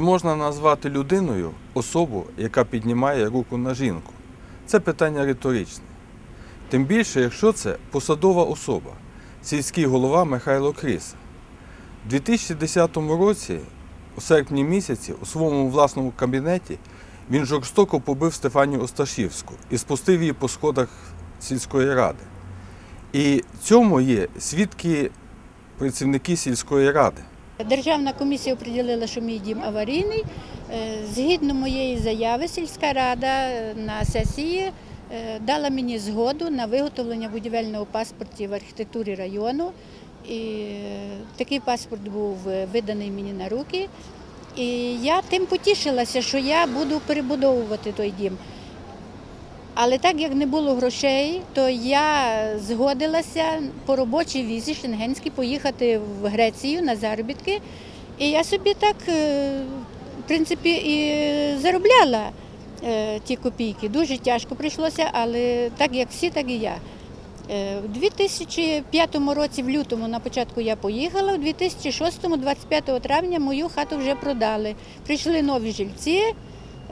Чи можна назвати людиною особу, яка піднімає руку на жінку? Це питання риторичне. Тим більше, якщо це посадова особа, сільський голова Михайло Криса. У 2010 році, у серпні місяці, у своєму власному кабінеті, він жорстоко побив Стефанію Осташівську і спустив її по сходах сільської ради. І цьому є свідки працівники сільської ради. Державна комісія оприділила, що мій дім аварійний. Е, Згідно моєї заяви, сільська рада е, на сесії е, дала мені згоду на виготовлення будівельного паспорту в архітектурі району. І такий паспорт був виданий мені на руки. І я тим потішилася, що я буду перебудовувати той дім. Але так як не було грошей, то я згодилася по робочій візі шенгенській поїхати в Грецію на заробітки. І я собі так, е, в принципі, і заробляла е, ті копійки. Дуже тяжко прийшлося, але так як всі, так і я. Е, У 2005 році, в лютому, на початку я поїхала, у 2006, 25 травня мою хату вже продали. Прийшли нові жильці.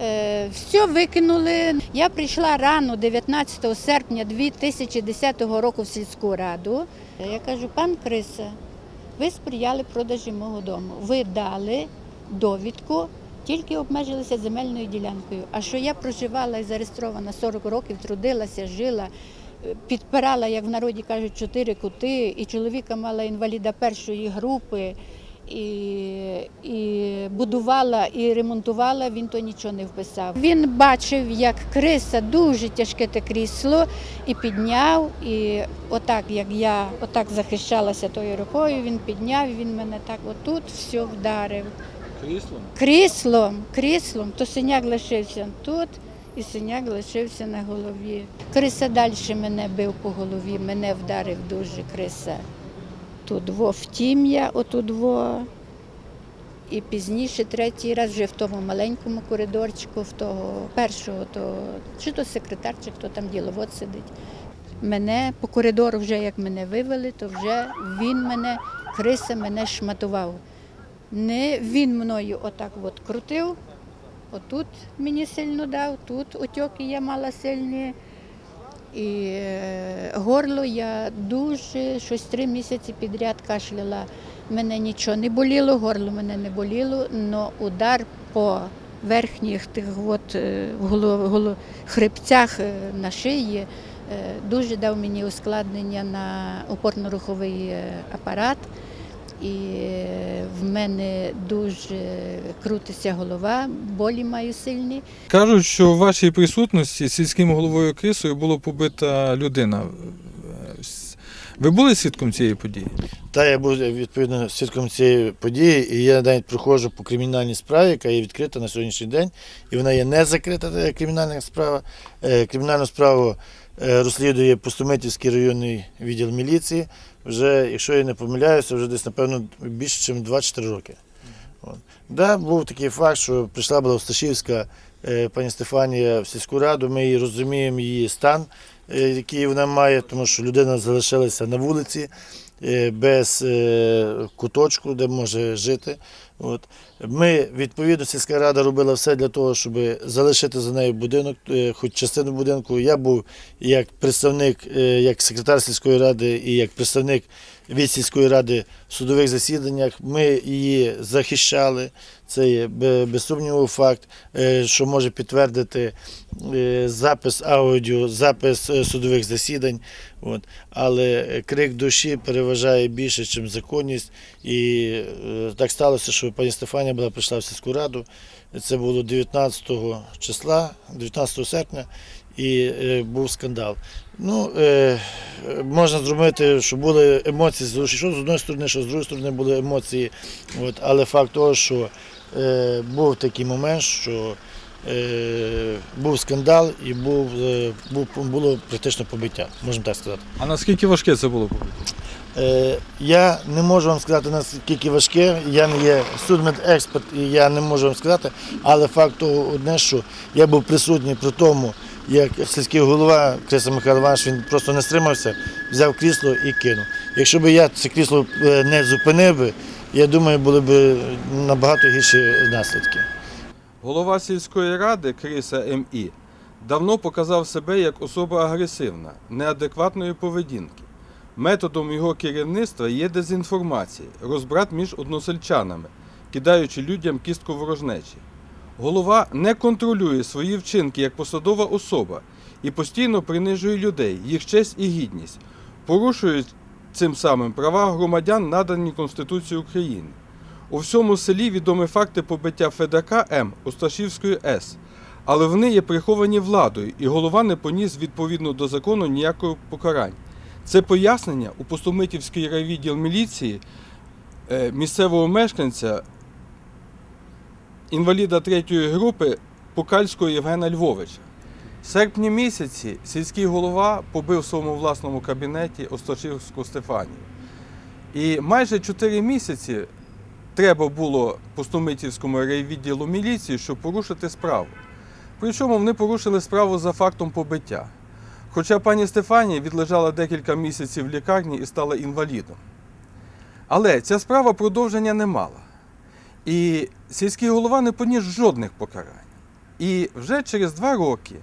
Е, Все викинули. Я прийшла рано, 19 серпня 2010 року в сільську раду. Я кажу, пан Криса, ви сприяли продажі мого дому. Ви дали довідку, тільки обмежилися земельною ділянкою. А що я проживала і зареєстрована 40 років, трудилася, жила, е, підпирала, як в народі кажуть, чотири кути, і чоловіка мала інваліда першої групи і, і будувала і ремонтувала, він то нічого не вписав. Він бачив, як криса дуже тяжке те крісло і підняв. І отак, як я отак захищалася тою рукою, він підняв, він мене так отут все вдарив. Кріслом? Кріслом, кріслом, то синяк лишився тут. І синяк лишився на голові. Криса далі мене бив по голові, мене вдарив дуже криса. Тут во в тім'я, отут во. І пізніше, третій раз, вже в тому маленькому коридорчику, в того першого, то, чи то секретар, чи хто там діловод сидить. Мене по коридору, вже як мене вивели, то вже він мене, криса мене шматував. Не він мною отак от крутив, отут мені сильно дав, тут отьоки я мала сильні. І е, горло я дуже щось три місяці підряд кашляла. Мене нічого не боліло, горло мене не боліло, але удар по верхніх тих от, е, голов, хребцях е, на шиї дуже дав мені ускладнення на опорно-руховий апарат. І в мене дуже крутиться голова, болі маю сильні. Кажуть, що в вашій присутності сільським головою Крисою було побита людина. Ви були свідком цієї події? Та я був відповідно свідком цієї події, і я навіть проходжу по кримінальній справі, яка є відкрита на сьогоднішній день, і вона є не закрита кримінальна справа. Е, Кримінальну справу е, розслідує Пустомитівський районний відділ міліції. Вже, якщо я не помиляюся, вже десь, напевно, більше, ніж 24 роки. От. Да, був такий факт, що прийшла була Осташівська е, пані Стефанія в сільську раду. Ми її розуміємо її стан, е, який вона має, тому що людина залишилася на вулиці без е, куточку, де може жити. От. Ми, відповідно, сільська рада робила все для того, щоб залишити за нею будинок, е, хоч частину будинку. Я був як представник, е, як секретар сільської ради і як представник від сільської ради в судових засіданнях. Ми її захищали. Це є бе- без сумніву факт, е, що може підтвердити е, запис аудіо, запис е, судових засідань. Але крик душі переважає більше, ніж законність. І так сталося, що пані Стефанія була прийшла в сільську раду. Це було 19 числа, 19 серпня, і е, був скандал. Ну, е, можна зробити, що були емоції, з- що з одної сторони, що з іншої сторони були емоції. От, але факт того, що е, був такий момент, що був скандал і був, було практично побиття, можна так сказати. А наскільки важке це було побиття? Е, я не можу вам сказати, наскільки важке, я не є судмедексперт і я не можу вам сказати, але факт того одне, що я був присутній при тому, як сільський голова Криса Михайло Іванович, він просто не стримався, взяв крісло і кинув. Якщо б я це крісло е, не зупинив би, я думаю, були б набагато гірші наслідки. Голова сільської ради Криса М.І. давно показав себе як особа агресивна, неадекватної поведінки. Методом його керівництва є дезінформація, розбрат між односельчанами, кидаючи людям кістку ворожнечі. Голова не контролює свої вчинки як посадова особа і постійно принижує людей, їх честь і гідність, порушує цим самим права громадян, надані Конституцією України. У всьому селі відомі факти побиття Федака М. Осташівської С. Але вони є приховані владою, і голова не поніс відповідно до закону ніякого покарань. Це пояснення у Пустомитівський райвідділ міліції е, місцевого мешканця, інваліда третьої групи Пукальського Євгена Львовича. В серпні місяці сільський голова побив в своєму власному кабінеті Осташівську Стефанію. І майже 4 місяці треба було Пустомитівському райвідділу міліції, щоб порушити справу. Причому вони порушили справу за фактом побиття. Хоча пані Стефанія відлежала декілька місяців в лікарні і стала інвалідом. Але ця справа продовження не мала. І сільський голова не поніс жодних покарань. І вже через два роки,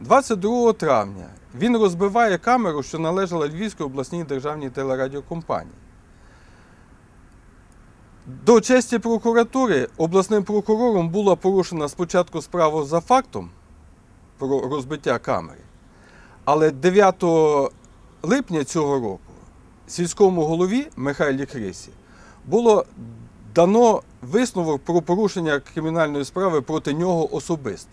22 травня, він розбиває камеру, що належала Львівській обласній державній телерадіокомпанії. До честі прокуратури обласним прокурором була порушена спочатку справа за фактом про розбиття камери, але 9 липня цього року сільському голові Михайлі Крисі було дано висновок про порушення кримінальної справи проти нього особисто.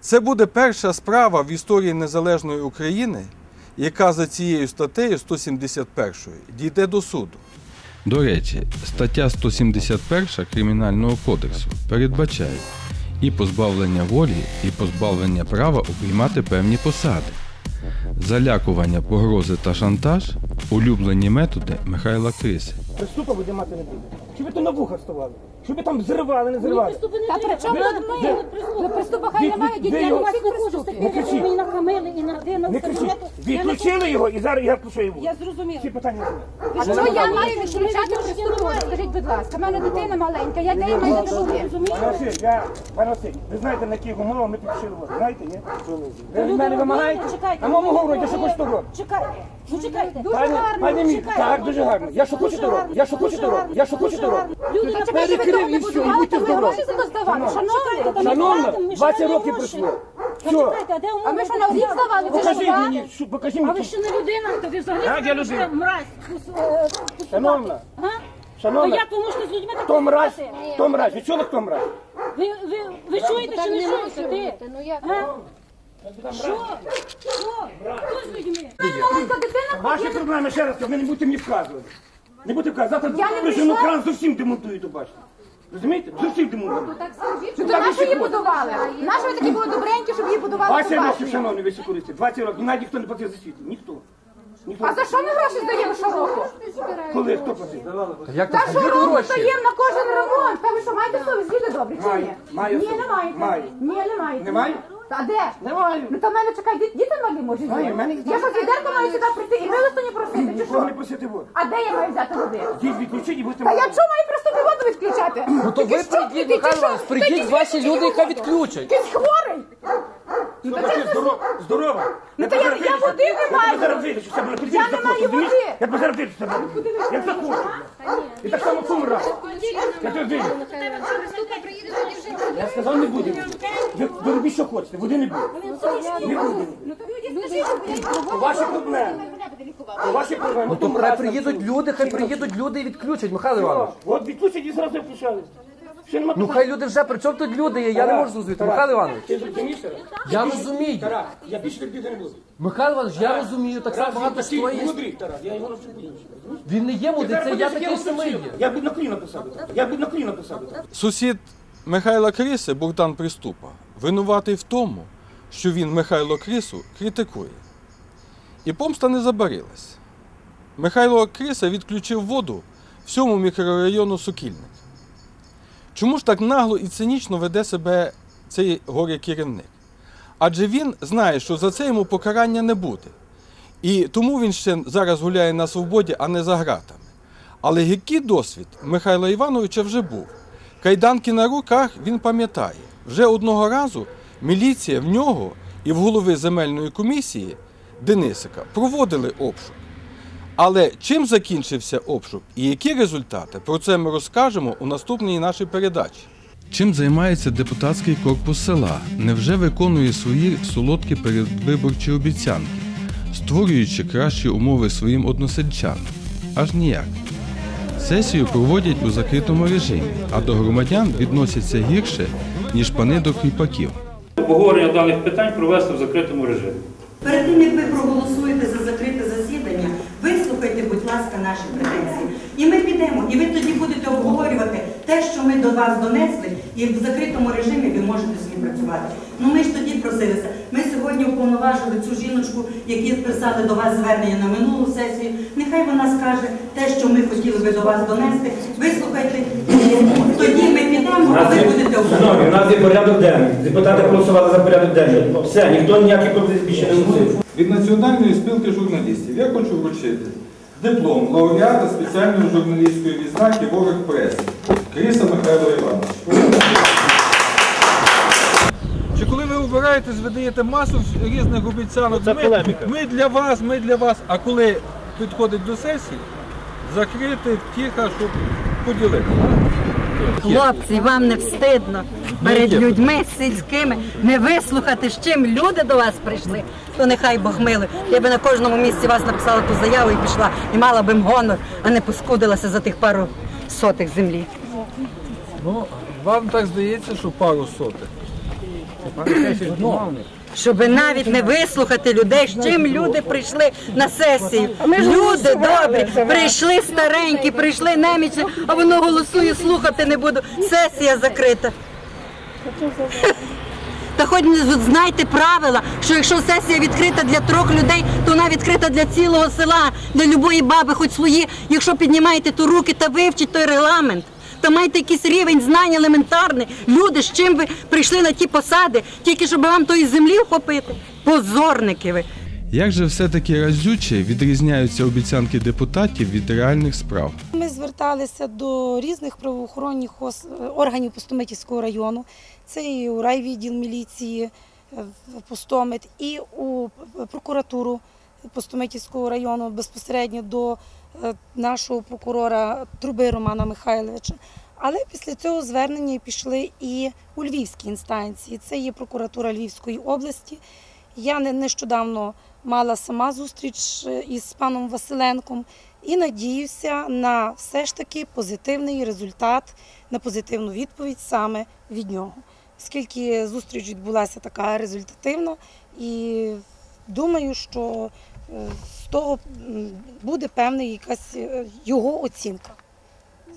Це буде перша справа в історії незалежної України, яка за цією статтею 171 дійде до суду. До речі, стаття 171 Кримінального кодексу передбачає і позбавлення волі, і позбавлення права обіймати певні посади. Залякування, погрози та шантаж улюблені методи Михайла Криси. Приступа буде мати не буде. Щоб ви то на вуха ставали. Щоб ви там зривали, не зривали. Та при чому тут ми? Приступа хай немає, дітей у вас не. Не кричіть. Ви нахамили і надину. Не кричіть. Відключили його і зараз я включу його. Я зрозуміла. Всі питання А що я маю відключати приступу? Скажіть, будь ласка, в мене дитина маленька, я неї маю допомогти. Пане Василь, я, пане Василь, ви знаєте, на яких умовах ми підключили вас? Знаєте, ні? Ви від мене вимагаєте? А мому говорите, що хочете робити. Чекайте, ну чекайте. Дуже Пані, гарно, пані мій, чекайте. так, дуже гарно. Я що хочу, то роблю. Я що хочу, то роблю. Я що хочу, то роблю. Люди, Та чекайте, ви перекрив і все, і будьте здорові. гроші за то здавали. Шановні, Шановна, 20 років пройшло. Що? А ми що на рік здавали? Це Покажіть мені, що- покажіть А мені. ви ще не людина, то ви взагалі Так, я людина. мразь. е, Шановна, А? А шановна, як ви можете з людьми так хто мразь, говорити? хто мразь, ви чули, хто мразь? Ви, ви, ви чуєте чи не чуєте? Ти? Ну як? А? Що? Що? Хто з людьми? Маленька дитина Ваші проблеми, ще раз кажу, ви не будете мені вказувати. Не будете вказувати. Я Завтра не прижену кран зовсім демонтують, бачите. Розумієте? Зовсім демонтують. То нашу її будували? Нашу ви такі були добренькі, щоб її будували 20 років, побачення? шановні високористи, 20 років, навіть ніхто не платив за світло. Ніхто. Ніхто. А за що ми гроші здаємо щороку? Коли? Хто платив? Та щороку здаємо на кожен ремонт. Та ви що, маєте совість? Люди добрі, чи Маю, ні? маю Ні, совість. не маєте. Маю. Ні, не маєте. Не маю? Та де? Не маю. Ну то в мене чекай, діти, діти малі Маю, бути. в мене- Я що, відерко маю сюди прийти і милостині просити, чи Нікого не просити воду. А де я маю взяти води? Діть відключіть і будете Та я мати. чого маю просто не воду відключати? Ну то ви прийдіть, Михайло Іванович, прийдіть ваші люди, яка відключать. Якийсь хворий. Що таке здорова? Здорова? Ну, то я- зараз я води не Я маю. зараз що це. Я не маю води. Я тебе зараз вийду, що це буде. Як захочу. І так само раз. Я тебе вийду. Я сказав, не буде. Ви ви робіть, що хочете, води не буде. Не буде. Ваші проблеми. Ваші проблеми. Ну то хай приїдуть люди, хай приїдуть люди і відключать, Михайло Іванович. От відключать і зразу включали. Ще нема Ну хай люди вже, при чому тут люди є? Я не можу зрозуміти. Михайло Іванович, Ти розумієш? Тарас? я розумію. Тарас, я більше терпіти не буду. Михайло Іванович, я розумію, так само Тарас, він багато такий хто є. мудрий, Тарас, я його навчу. Він не є мудрий, це я такий самий є. Я буду на коліна писати. Я буду на коліна писати. Сусід Михайла Криси Богдан Приступа винуватий в тому, що він Михайло Крису критикує. І помста не забарилась. Михайло Криса відключив воду всьому мікрорайону Сокільник. Чому ж так нагло і цинічно веде себе цей горе керівник? Адже він знає, що за це йому покарання не буде. І тому він ще зараз гуляє на свободі, а не за ґратами. Але гіркий досвід Михайла Івановича вже був. Кайданки на руках він пам'ятає. Вже одного разу міліція в нього і в голови земельної комісії Денисика проводили обшук. Але чим закінчився обшук і які результати, про це ми розкажемо у наступній нашій передачі. Чим займається депутатський корпус села? Невже виконує свої солодкі передвиборчі обіцянки, створюючи кращі умови своїм односельчанам? Аж ніяк. Сесію проводять у закритому режимі, а до громадян відносяться гірше, ніж пани до кріпаків. Обговорення даних питань провести в закритому режимі. Перед тим, як ви проголосуєте за закрите засідання, вислухайте, будь ласка, наші претензії. І ми підемо, і ви тоді будете обговорювати те, що ми до вас донесли, і в закритому режимі ви можете співпрацювати. Ну ми ж тоді просилися. Ми сьогодні уповноважили цю жіночку, які писали до вас звернення на минулу сесію. Нехай вона скаже те, що ми хотіли би до вас донести. Вислухайте, тоді ми підемо, а ви будете Шановні, у нас є порядок денний. Депутати голосували за порядок денний. Все, ніхто ніяких пропозицій більше не вносив. Від Національної спілки журналістів я хочу вручити диплом лауреата спеціальної журналістської відзнаки Ворог преси Криса Михайло Іванович. Коли ви даєте масу різних обіцянок? Ми, ми для вас, ми для вас. А коли підходить до сесії, закрити тихо, щоб поділити. Хлопці, вам не встидно перед людьми сільськими не вислухати, з чим люди до вас прийшли, то нехай Бог милий. Я би на кожному місці вас написала ту заяву і пішла, і мала би гонор, а не поскудилася за тих пару сотих землі. Ну, вам так здається, що пару сотих. Щоб навіть не вислухати людей, з чим люди прийшли на сесію. Люди добрі, прийшли старенькі, прийшли немічні, а воно голосує, слухати не буду. Сесія закрита. Та хоч знайте правила, що якщо сесія відкрита для трьох людей, то вона відкрита для цілого села, для любої баби, хоч свої. Якщо піднімаєте то руки та вивчіть той регламент, та маєте якийсь рівень знань елементарний. Люди, з чим ви прийшли на ті посади, тільки щоб вам тої землі вхопити. Позорники ви. Як же все-таки разюче відрізняються обіцянки депутатів від реальних справ? Ми зверталися до різних правоохоронних органів Пустомитівського району. Це і у райвідділ міліції е, Пустомит, і у прокуратуру Пустомитівського району безпосередньо до нашого прокурора Труби Романа Михайловича. Але після цього звернення пішли і у львівські інстанції. Це є прокуратура Львівської області. Я не- нещодавно мала сама зустріч е, із паном Василенком і надіюся на все ж таки позитивний результат, на позитивну відповідь саме від нього. Оскільки зустріч відбулася така результативна, і думаю, що е, того буде певна якась е, його оцінка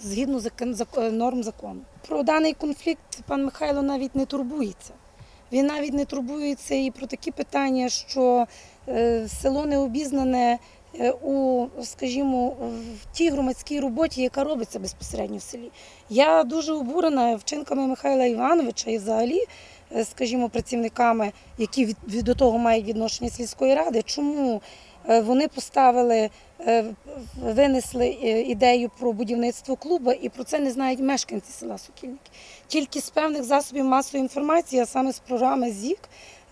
згідно закон- норм закону. Про даний конфлікт пан Михайло навіть не турбується. Він навіть не турбується і про такі питання, що е, село не обізнане е, у, скажімо, в тій громадській роботі, яка робиться безпосередньо в селі. Я дуже обурена вчинками Михайла Івановича і взагалі, е, скажімо, працівниками, які від, до того мають відношення сільської ради. Чому е, вони поставили, е, винесли е, ідею про будівництво клубу, і про це не знають мешканці села Сокільники. Тільки з певних засобів масової інформації, а саме з програми ЗІК,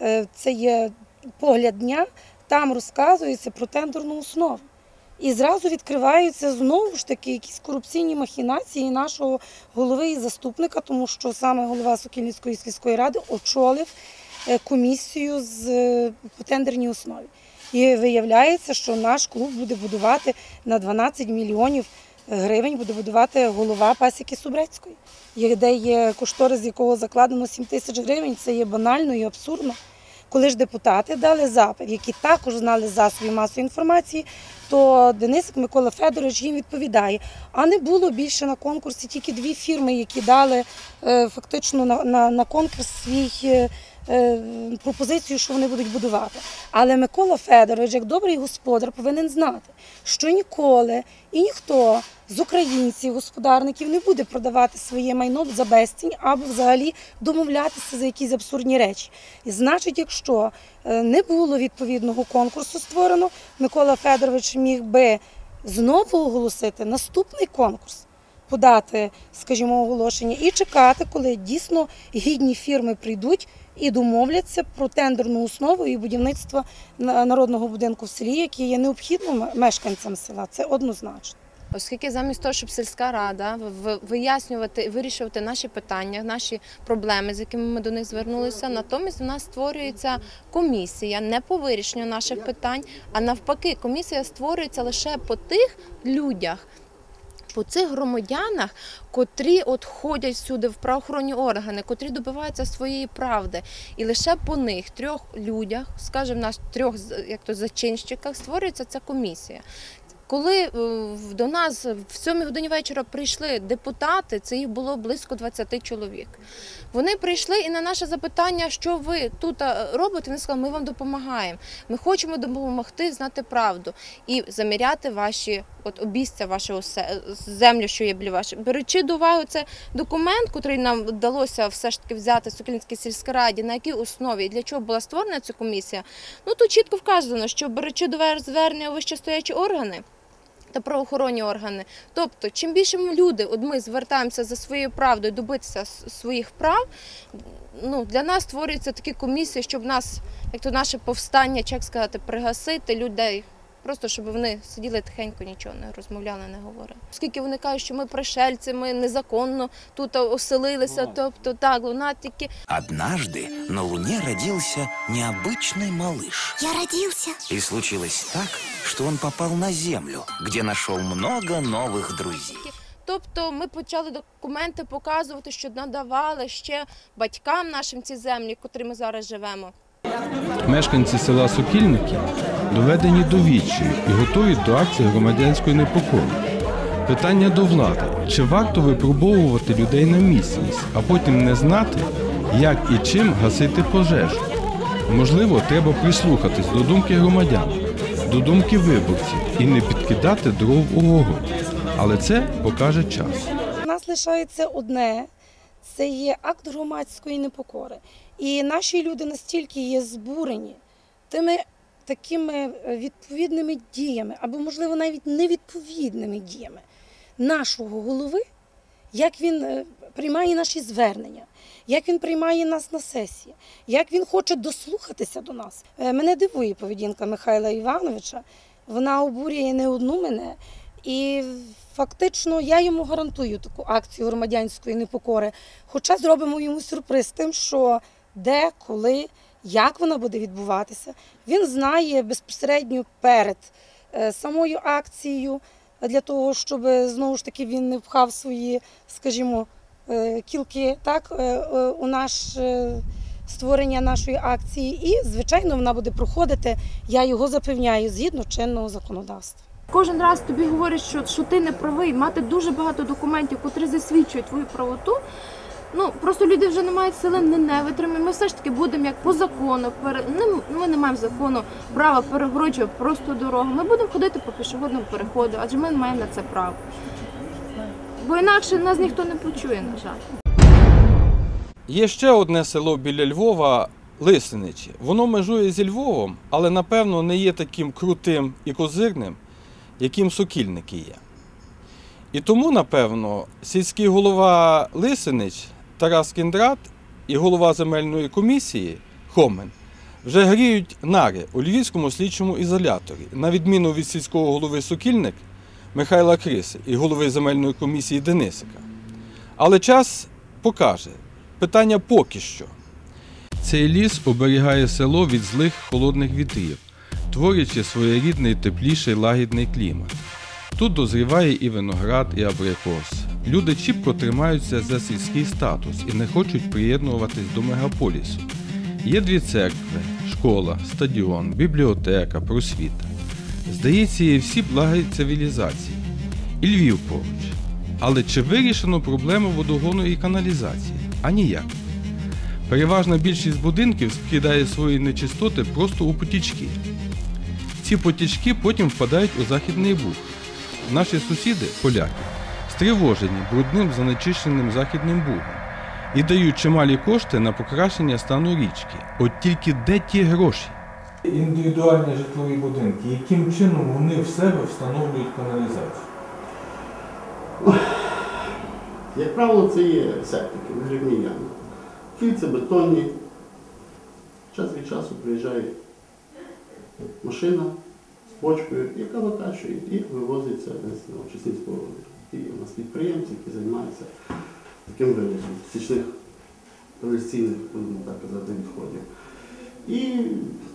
е, це є погляд дня, там розказується про тендерну основу. І зразу відкриваються знову ж таки якісь корупційні махінації нашого голови і заступника, тому що саме голова Сокільницької сільської ради очолив е, комісію з е, по тендерній основі. І виявляється, що наш клуб буде будувати на 12 мільйонів гривень, буде будувати голова пасіки Субрецької, де є кошторис, з якого закладено 7 тисяч гривень. Це є банально і абсурдно. Коли ж депутати дали запит, які також знали з засобів масової інформації, то Денисик Микола Федорович їм відповідає. А не було більше на конкурсі тільки дві фірми, які дали е, фактично на, на, на конкурс свій е, пропозицію, що вони будуть будувати. Але Микола Федорович, як добрий господар, повинен знати, що ніколи і ніхто з українців, господарників не буде продавати своє майно за безцінь або взагалі домовлятися за якісь абсурдні речі. І значить, якщо е, не було відповідного конкурсу створено, Микола Федорович міг би знову оголосити наступний конкурс, подати, скажімо, оголошення і чекати, коли дійсно гідні фірми прийдуть і домовляться про тендерну основу і будівництво на- народного будинку в селі, який є необхідним мешканцям села. Це однозначно. Оскільки замість того, щоб сільська рада вияснювати вирішувати наші питання, наші проблеми, з якими ми до них звернулися, натомість у нас створюється комісія не по вирішенню наших питань, а навпаки, комісія створюється лише по тих людях. По цих громадянах, котрі от ходять всюди в правоохоронні органи, котрі добиваються своєї правди, і лише по них трьох людях, скажімо, нас трьох як то зачинщиках, створюється ця комісія. Коли е, до нас в 7 годині вечора прийшли депутати, це їх було близько 20 чоловік. Вони прийшли і на наше запитання, що ви тут е, робите, вони сказали, ми вам допомагаємо. Ми хочемо допомогти знати правду і заміряти ваші от вашого се- землю, що є біля вашої. Беручи до уваги це документ, який нам вдалося все ж таки взяти в Сокільницькій сільській раді, на якій основі і для чого була створена ця комісія, ну тут чітко вказано, що беручи до звернення вищестоячі органи та правоохоронні органи. Тобто, чим більше ми люди, от ми звертаємося за своєю правдою добитися своїх прав, ну для нас створюються такі комісії, щоб нас, як то наше повстання, як сказати, пригасити людей. Просто щоб вони сиділи тихенько, нічого не розмовляли, не говорили. Оскільки вони кажуть, що ми пришельці, ми незаконно тут оселилися, тобто так, лунатики. Однажды на Луне родился необычный малыш. Я родился. И случилось так, что он попал на Землю, где нашел много новых друзей. Тобто ми почали документи показувати, що надавали ще батькам нашим ці землі, котрі ми зараз живемо. Мешканці села Сокільники доведені до відчаю і готові до акції громадянської непокори. Питання до влади: чи варто випробовувати людей на міцність, а потім не знати, як і чим гасити пожежу? Можливо, треба прислухатись до думки громадян, до думки виборців і не підкидати дров у вогонь. Але це покаже час. У нас лишається одне це є акт громадської непокори. І наші люди настільки є збурені тими такими е, відповідними діями, або, можливо, навіть невідповідними діями нашого голови, як він е, приймає наші звернення, як він приймає нас на сесії, як він хоче дослухатися до нас. Е, Мене дивує поведінка Михайла Івановича. Вона обурює не одну мене. І фактично я йому гарантую таку акцію громадянської непокори. Хоча зробимо йому сюрприз тим, що де, коли, як вона буде відбуватися. Він знає безпосередньо перед е, самою акцією для того, щоб знову ж таки він не впхав свої, скажімо, е, кілки так, е, е, у наш е, створення нашої акції. І, звичайно, вона буде проходити, я його запевняю, згідно чинного законодавства. Кожен раз тобі говорять, що, що ти не правий, мати дуже багато документів, котрі засвідчують твою правоту. Ну просто люди вже не мають сили, не, не витримають. Ми все ж таки будемо як по закону. Пере... не- Ми не маємо закону права перегороджувати просто дорогу. Ми будемо ходити по пішохідному переходу, адже ми не маємо на це право. Бо інакше нас ніхто не почує, на жаль. Є ще одне село біля Львова Лисиничі. Воно межує зі Львовом, але напевно не є таким крутим і козирним, яким сокільники є. І тому, напевно, сільський голова Лисинич Тарас Кіндрат і голова земельної комісії Хомен вже гріють нари у Львівському слідчому ізоляторі, на відміну від сільського голови Сокільник Михайла Криси і голови земельної комісії Денисика. Але час покаже. Питання поки що. Цей ліс оберігає село від злих холодних вітрів, творячи своєрідний тепліший лагідний клімат. Тут дозріває і виноград, і абрикос. Люди чіпко тримаються за сільський статус і не хочуть приєднуватись до мегаполісу. Є дві церкви, школа, стадіон, бібліотека, просвіта. Здається, є всі благи цивілізації. І Львів поруч. Але чи вирішено проблему водогону і каналізації? А ніяк. Переважна більшість будинків скидає свої нечистоти просто у потічки. Ці потічки потім впадають у Західний Буг. Наші сусіди, поляки, стривожені брудним занечищеним Західним Бугом і дають чималі кошти на покращення стану річки. От тільки де ті гроші? Індивідуальні житлові будинки, яким чином вони в себе встановлюють каналізацію? Як правило, це є септики, вигрібні ями. Кільця бетонні. Час від часу приїжджає машина з бочкою, яка викачує і вивозиться на очисні споруди. І у нас підприємці, які займаються таким вивозом стічних реляційних, будемо так казати, відходів. І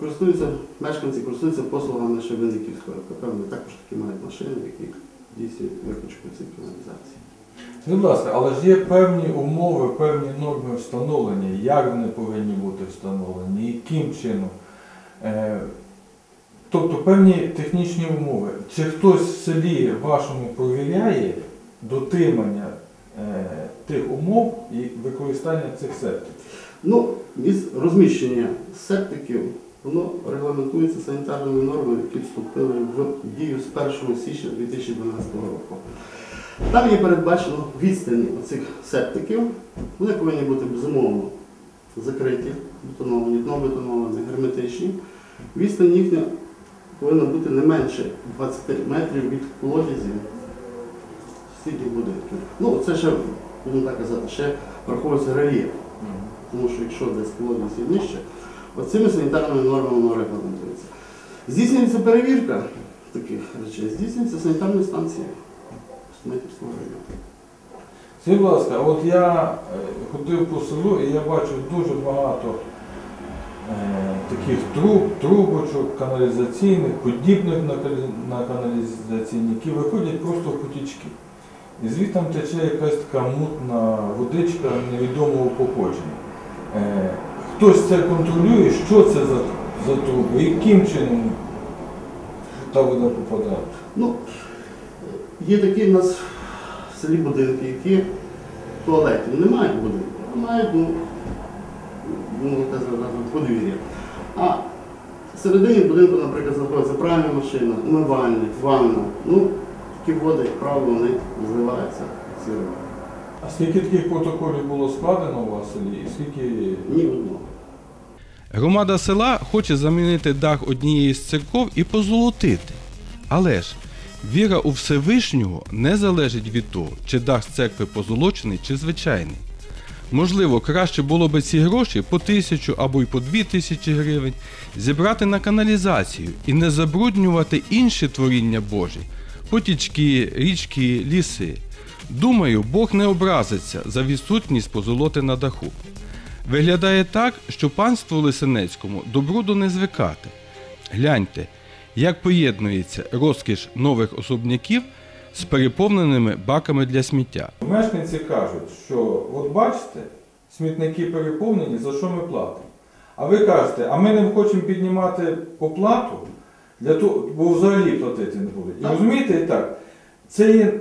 користуються, мешканці користуються послугами Шевениківського РКП. Вони також такі мають машини, які здійснюють викачку цієї каналізації. Будь ласка, але ж є певні умови, певні норми встановлення, як вони повинні бути встановлені, яким чином. Тобто певні технічні умови. Чи хтось в селі вашому провіряє дотримання е, тих умов і використання цих септиків? Ну, розміщення септиків, воно регламентується санітарними нормами, які вступили в дію з 1 січня 2012 року. Там є передбачено відстані цих септиків. Вони повинні бути безумовно закриті, бетоновані, дно бетоновані, герметичні. Відстань їхня повинна бути не менше 20 метрів від колодязів стільки будинків. Ну, це ще, будемо так казати, ще враховується рельєф. Тому що якщо десь колодязь є нижче, оцими санітарними нормами воно регламентується. Здійснюється перевірка таких речей, здійснюється санітарна станція Смитівського району. Скажіть, будь ласка, от я е, ходив по селу і я бачив дуже багато таких труб, трубочок, каналізаційних, подібних на, каналізаційні, які виходять просто в потічки. І звідти тече якась така мутна водичка невідомого походження. Е, хтось це контролює, що це за, за труби, яким чином та вода попадає? Ну, є такі в нас в селі будинки, які туалетів не мають будинку, мають, ну, ну так сказати, подвір'я. А всередині будинку, наприклад, знаходиться пральна машина, умивальник, ванна. Ну, такі води, як правило, вони зливаються води. А скільки таких протоколів було складено у вас селі? І скільки Ні одного. Громада села хоче замінити дах однієї з церков і позолотити. Але ж віра у Всевишнього не залежить від того, чи дах з церкви позолочений чи звичайний. Можливо, краще було би ці гроші по тисячу або й по дві тисячі гривень зібрати на каналізацію і не забруднювати інші творіння Божі потічки, річки, ліси. Думаю, Бог не образиться за відсутність позолоти на даху. Виглядає так, що панству Лисенецькому до бруду не звикати. Гляньте, як поєднується розкіш нових особняків з переповненими баками для сміття. Мешканці кажуть, що от бачите, смітники переповнені, за що ми платимо. А ви кажете, а ми не хочемо піднімати оплату, для того, бо взагалі платити не будуть. І розумієте, і так, це є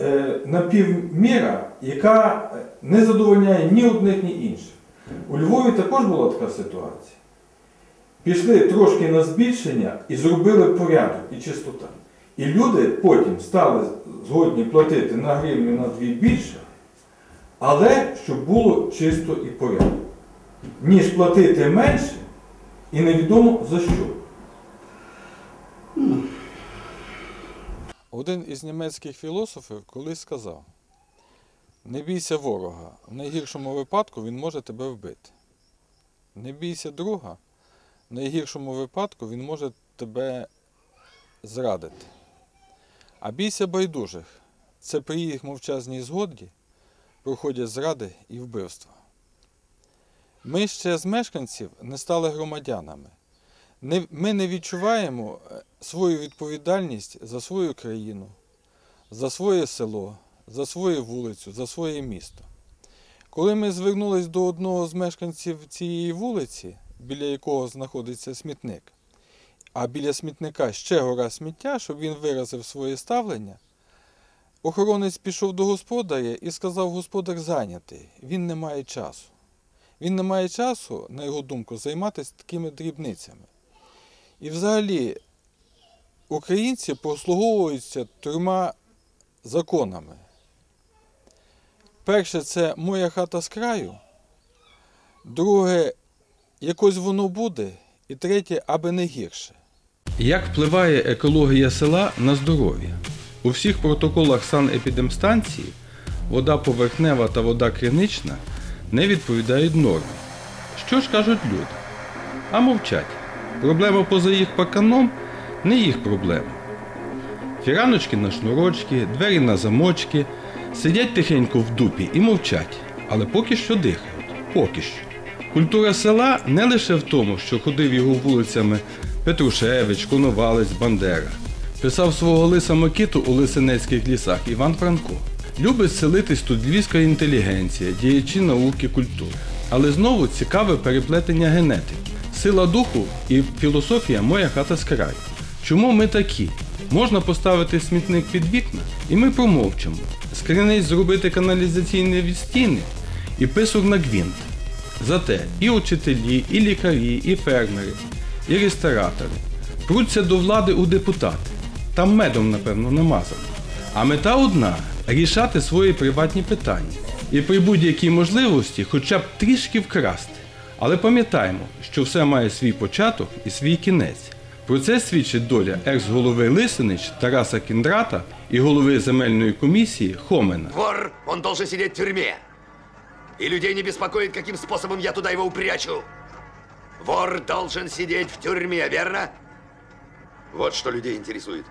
е, напівміра, яка не задовольняє ні одних, ні інших. У Львові також була така ситуація. Пішли трошки на збільшення і зробили порядок і чистота. І люди потім стали згодні платити на гривню на дві більше, але щоб було чисто і порядок. Ніж платити менше і невідомо за що. Один із німецьких філософів колись сказав: не бійся ворога, в найгіршому випадку він може тебе вбити. Не бійся друга, в найгіршому випадку він може тебе зрадити. А бійся байдужих. Це при їх мовчазній згоді проходять зради і вбивства. Ми ще з мешканців не стали громадянами. Ми не відчуваємо е, свою відповідальність за свою країну, за своє село, за свою вулицю, за своє місто. Коли ми звернулись до одного з мешканців цієї вулиці, біля якого знаходиться смітник, а біля смітника ще гора сміття, щоб він виразив своє ставлення, охоронець пішов до господаря і сказав, господар зайнятий, він не має часу. Він не має часу, на його думку, займатися такими дрібницями. І взагалі українці послуговуються трьома законами. Перше це моя хата з краю. Друге, якось воно буде. І третє, аби не гірше. Як впливає екологія села на здоров'я? У всіх протоколах санепідемстанції вода поверхнева та вода кринична не відповідають нормі. Що ж кажуть люди? А мовчать. Проблема поза їх парканом не їх проблема. Фіраночки на шнурочки, двері на замочки, сидять тихенько в дупі і мовчать, але поки що дихають. Поки що. Культура села не лише в тому, що ходив його вулицями Петрушевич, Коновалець, Бандера. Писав свого лиса Микиту у Лисинецьких лісах Іван Франко. Любить селитись тут львівська інтелігенція, діячі науки культури. Але знову цікаве переплетення генетики. Сила духу і філософія моя хата з краю. Чому ми такі? Можна поставити смітник під вікна, і ми промовчимо. З криниць зробити каналізаційні відстіни і писок на гвинт. Зате і учителі, і лікарі, і фермери, і ресторатори пруться до влади у депутати. Там медом, напевно, намазано. А мета одна рішати свої приватні питання. І при будь-якій можливості хоча б трішки вкрасти. Але пам'ятаємо, що все має свій початок і свій кінець. Про це свідчить доля екс-голови Лисинич Тараса Кіндрата і голови земельної комісії Хомена. Вор, он должен сидеть в тюрьме. И людей не беспокоит, каким способом я туда его упрячу. Вор должен сидеть в тюрьме, верно? Вот что людей интересует.